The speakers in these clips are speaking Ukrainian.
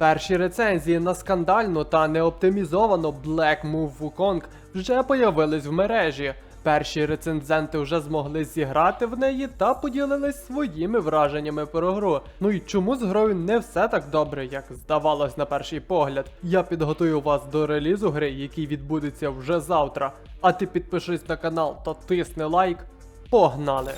Перші рецензії на скандальну та неоптимізовану Black Move Wukong вже появились в мережі. Перші рецензенти вже змогли зіграти в неї та поділились своїми враженнями про гру. Ну і чому з грою не все так добре, як здавалось на перший погляд. Я підготую вас до релізу гри, який відбудеться вже завтра. А ти підпишись на канал та тисни лайк. Погнали!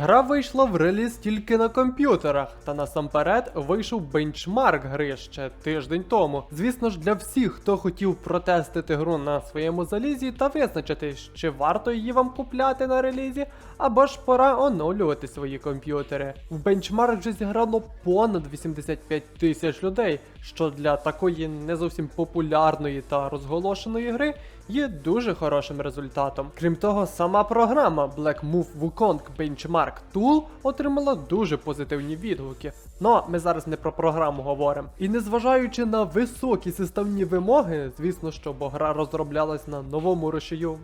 Гра вийшла в реліз тільки на комп'ютерах, та насамперед вийшов бенчмарк гри ще тиждень тому. Звісно ж, для всіх, хто хотів протестити гру на своєму залізі та визначити, чи варто її вам купляти на релізі, або ж пора оновлювати свої комп'ютери. В бенчмарк вже зіграло понад 85 тисяч людей, що для такої не зовсім популярної та розголошеної гри є дуже хорошим результатом. Крім того, сама програма Black Move Wukong Benchmark Tool отримала дуже позитивні відгуки. Ну, ми зараз не про програму говоримо. І незважаючи на високі системні вимоги, звісно, що бо гра розроблялась на новому рушію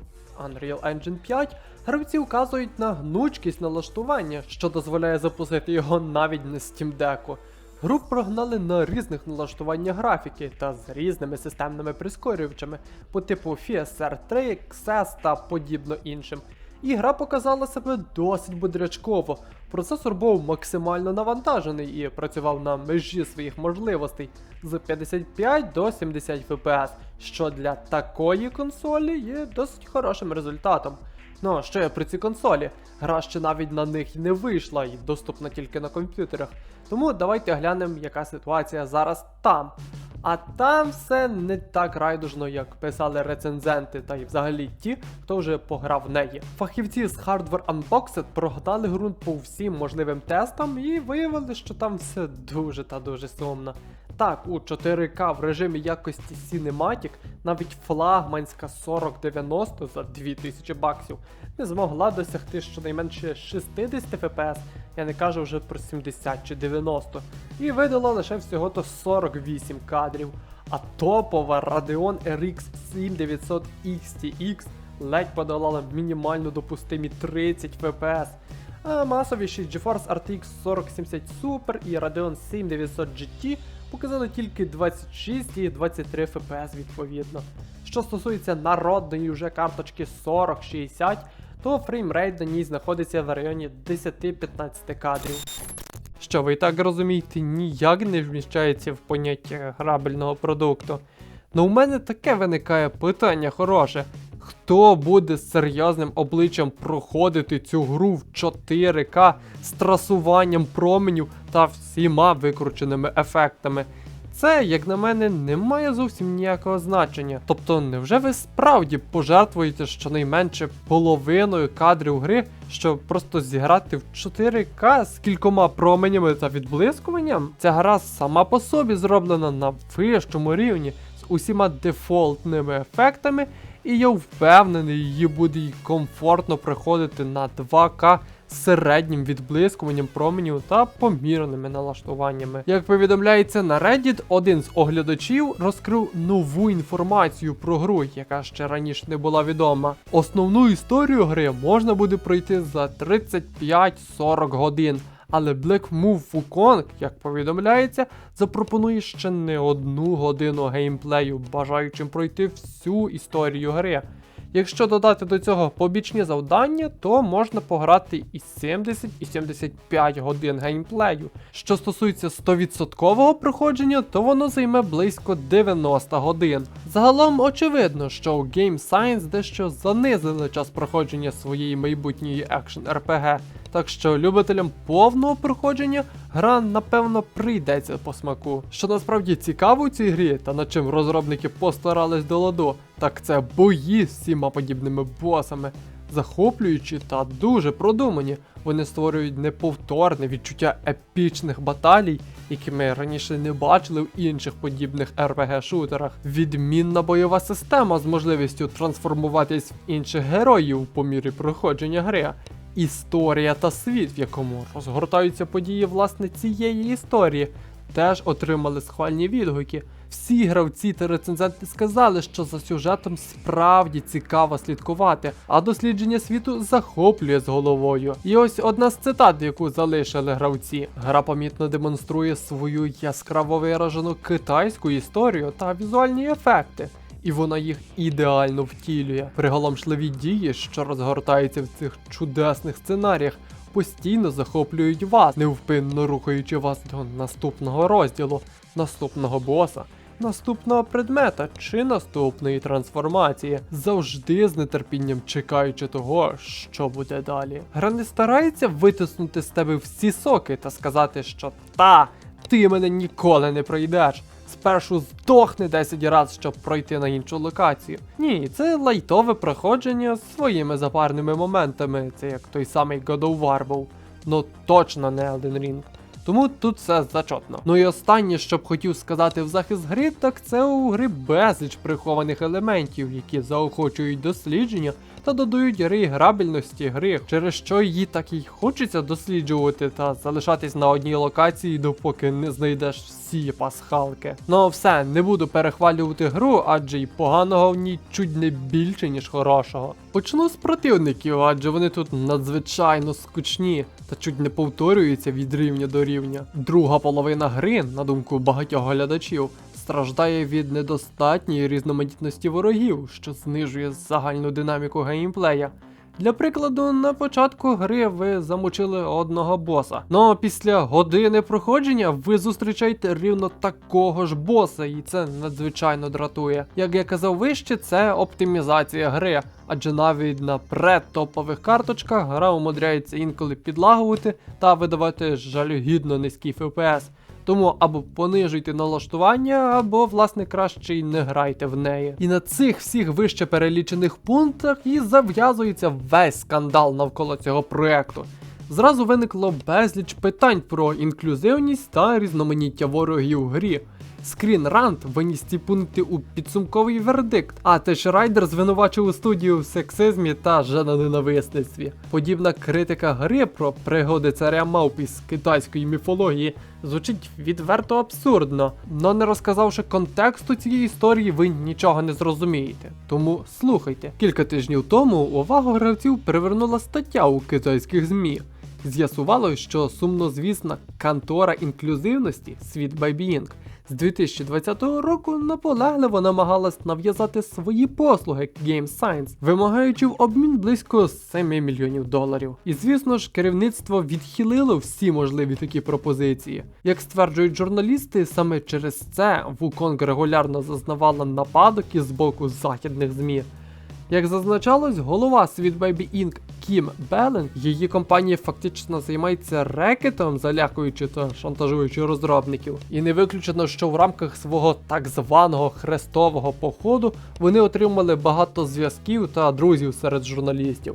Unreal Engine 5, гравці вказують на гнучкість налаштування, що дозволяє запустити його навіть на Steam Deck. Гру прогнали на різних налаштуваннях графіки та з різними системними прискорювачами по типу FSR 3, XS та подібно іншим. І гра показала себе досить бодрячково. Процесор був максимально навантажений і працював на межі своїх можливостей з 55 до 70 FPS, що для такої консолі є досить хорошим результатом. Ну, а я при цій консолі? Гра ще навіть на них не вийшла і доступна тільки на комп'ютерах. Тому давайте глянемо, яка ситуація зараз там. А там все не так райдужно, як писали рецензенти, та й взагалі ті, хто вже пограв в неї. Фахівці з Hardware Unboxed прогадали гру по всім можливим тестам і виявили, що там все дуже та дуже сумно. Так, у 4К в режимі якості Cinematic навіть флагманська 4090 за 2000 баксів не змогла досягти щонайменше 60 FPS, я не кажу вже про 70 чи 90, і видала лише всього то 48 кадрів. А топова Radeon RX 7900 XTX ледь подолала мінімально допустимі 30 FPS. А масовіші GeForce RTX 4070 Super і Radeon 7900 GT показали тільки 26 і 23 FPS відповідно. Що стосується народної вже карточки 4060, то фреймрейт на ній знаходиться в районі 10-15 кадрів. Що ви і так розумієте, ніяк не вміщається в поняття грабельного продукту. Ну у мене таке виникає питання хороше. Хто буде з серйозним обличчям проходити цю гру в 4К з трасуванням променів та всіма викрученими ефектами? Це, як на мене, не має зовсім ніякого значення. Тобто, невже ви справді пожертвуєте щонайменше половиною кадрів гри, щоб просто зіграти в 4К з кількома променями та відблискуванням? Ця гра сама по собі зроблена на вищому рівні з усіма дефолтними ефектами, і я впевнений, її буде й комфортно приходити на 2К з середнім відблискуванням променів та помірними налаштуваннями. Як повідомляється на Reddit, один з оглядачів розкрив нову інформацію про гру, яка ще раніше не була відома. Основну історію гри можна буде пройти за 35-40 годин. Але Black Move Wukong, як повідомляється, запропонує ще не одну годину геймплею, бажаючим пройти всю історію гри. Якщо додати до цього побічні завдання, то можна пограти і 70, і 75 годин геймплею. Що стосується 100% проходження, то воно займе близько 90 годин. Загалом очевидно, що у Game Science дещо занизили час проходження своєї майбутньої екшн RPG. Так що любителям повного проходження гра напевно прийдеться по смаку. Що насправді цікаво у цій грі, та над чим розробники постарались до ладу, так це бої з всіма подібними босами. Захоплюючі та дуже продумані. Вони створюють неповторне відчуття епічних баталій, які ми раніше не бачили в інших подібних RPG-шутерах. Відмінна бойова система з можливістю трансформуватись в інших героїв по мірі проходження гри. Історія та світ, в якому розгортаються події власне цієї історії, теж отримали схвальні відгуки. Всі гравці та рецензенти сказали, що за сюжетом справді цікаво слідкувати, а дослідження світу захоплює з головою. І ось одна з цитат, яку залишили гравці. Гра помітно демонструє свою яскраво виражену китайську історію та візуальні ефекти. І вона їх ідеально втілює. Приголомшливі дії, що розгортаються в цих чудесних сценаріях, постійно захоплюють вас, невпинно рухаючи вас до наступного розділу, наступного боса, наступного предмета чи наступної трансформації, завжди з нетерпінням чекаючи того, що буде далі. Гра не старається витиснути з тебе всі соки та сказати, що та, ти мене ніколи не пройдеш. Спершу здохни 10 разів, щоб пройти на іншу локацію. Ні, це лайтове проходження з своїми запарними моментами. Це як той самий God of War був. Ну точно не Elden Ring. Тому тут все зачотно. Ну і останнє, що б хотів сказати в захист гри, так це у гри безліч прихованих елементів, які заохочують дослідження та додають гри грабельності гри, через що її так і хочеться досліджувати та залишатись на одній локації, допоки не знайдеш всі пасхалки. Ну все, не буду перехвалювати гру, адже й поганого в ній чуть не більше, ніж хорошого. Почну з противників, адже вони тут надзвичайно скучні та чуть не повторюються від рівня до рівня. Друга половина гри, на думку багатьох глядачів, страждає від недостатньої різноманітності ворогів, що знижує загальну динаміку геймплея. Для прикладу, на початку гри ви замочили одного боса. Ну після години проходження ви зустрічаєте рівно такого ж боса, і це надзвичайно дратує. Як я казав вище, це оптимізація гри, адже навіть на предтопових карточках гра умудряється інколи підлагувати та видавати жалюгідно низький FPS. Тому або понижуйте налаштування, або, власне, краще й не грайте в неї. І на цих всіх вище перелічених пунктах і зав'язується весь скандал навколо цього проекту. Зразу виникло безліч питань про інклюзивність та різноманіття ворогів у грі. Скрін Рант виніс ці пункти у підсумковий вердикт, а Теш Райдер звинувачив студію в сексизмі та женоненависництві. Подібна критика гри про пригоди царя мавп із китайської міфології звучить відверто абсурдно, но не розказавши контексту цієї історії, ви нічого не зрозумієте. Тому слухайте. Кілька тижнів тому увагу гравців привернула стаття у китайських ЗМІ. З'ясувалось, що сумнозвісна контора інклюзивності Світ Байбіїнг з 2020 року наполегливо намагалась нав'язати свої послуги Game Science, вимагаючи в обмін близько 7 мільйонів доларів. І звісно ж, керівництво відхилило всі можливі такі пропозиції. Як стверджують журналісти, саме через це Wukong регулярно зазнавала нападок із боку західних ЗМІ. Як зазначалось, голова Sweet Baby Inc. Кім Белен, її компанія фактично займається рекетом, залякуючи та шантажуючи розробників. І не виключено, що в рамках свого так званого хрестового походу вони отримали багато зв'язків та друзів серед журналістів.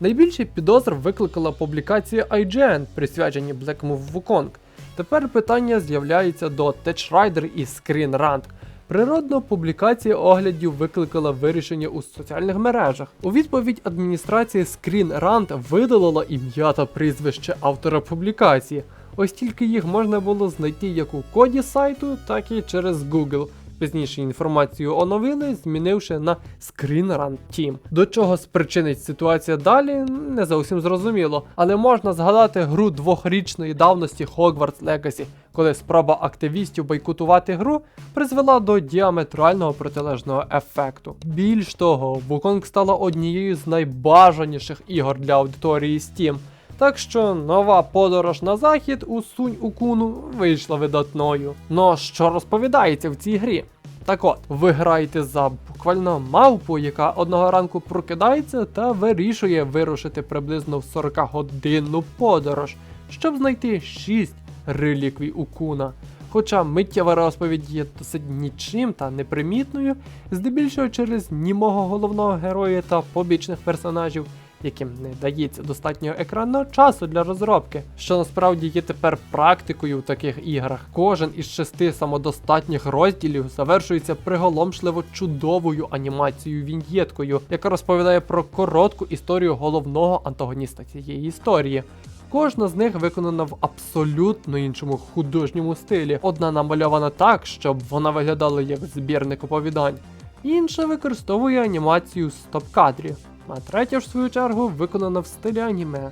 Найбільше підозр викликала публікація IGN, присвячені Black Move Wukong. Тепер питання з'являється до Tech Rider і Screen Rant. Природно, публікація оглядів викликала вирішення у соціальних мережах. У відповідь адміністрація Screen Rant видалила ім'я та прізвище автора публікації. Ось тільки їх можна було знайти як у коді сайту, так і через Google. Пізніше інформацію оновили, змінивши на Screen Rant Team. До чого спричинить ситуація далі, не зовсім зрозуміло, але можна згадати гру двохрічної давності Hogwarts Legacy, коли спроба активістів бойкотувати гру призвела до діаметрального протилежного ефекту. Більш того, Wukong стала однією з найбажаніших ігор для аудиторії Steam. Так що нова подорож на захід у Сунь Укуну вийшла видатною. Но що розповідається в цій грі? Так от, ви граєте за буквально мавпу, яка одного ранку прокидається та вирішує вирушити приблизно в 40-годинну подорож, щоб знайти 6 реліквій Укуна. Хоча миттєва розповідь є досить нічим та непримітною, здебільшого через німого головного героя та побічних персонажів, яким не дається достатньо екранного часу для розробки, що насправді є тепер практикою в таких іграх. Кожен із шести самодостатніх розділів завершується приголомшливо чудовою анімацією віньєткою, яка розповідає про коротку історію головного антагоніста цієї історії. Кожна з них виконана в абсолютно іншому художньому стилі. Одна намальована так, щоб вона виглядала як збірник оповідань, інша використовує анімацію з стоп-кадрів, а третя, в свою чергу, виконана в стилі аніме.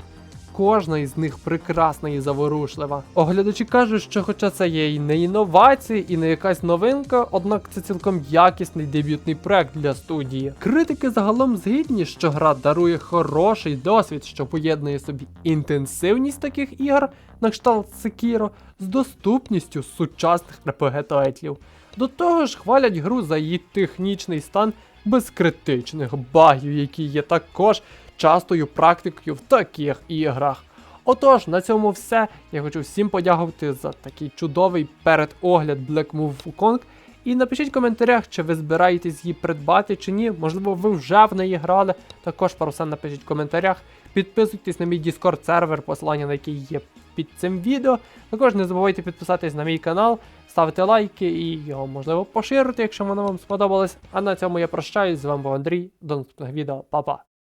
Кожна із них прекрасна і заворушлива. Оглядачі кажуть, що хоча це є і не інновації, і не якась новинка, однак це цілком якісний дебютний проект для студії. Критики загалом згідні, що гра дарує хороший досвід, що поєднує собі інтенсивність таких ігор на кшталт Sekiro з доступністю сучасних RPG тайтлів. До того ж, хвалять гру за її технічний стан без критичних багів, які є також частою практикою в таких іграх. Отож, на цьому все. Я хочу всім подякувати за такий чудовий передогляд Black Move Wukong. І напишіть в коментарях, чи ви збираєтесь її придбати чи ні. Можливо, ви вже в неї грали. Також про все напишіть в коментарях. Підписуйтесь на мій Discord сервер, посилання на який є під цим відео. Також не забувайте підписатись на мій канал, ставити лайки і його можливо поширити, якщо воно вам сподобалось. А на цьому я прощаюсь. З вами був Андрій. До наступних відео. Па-па.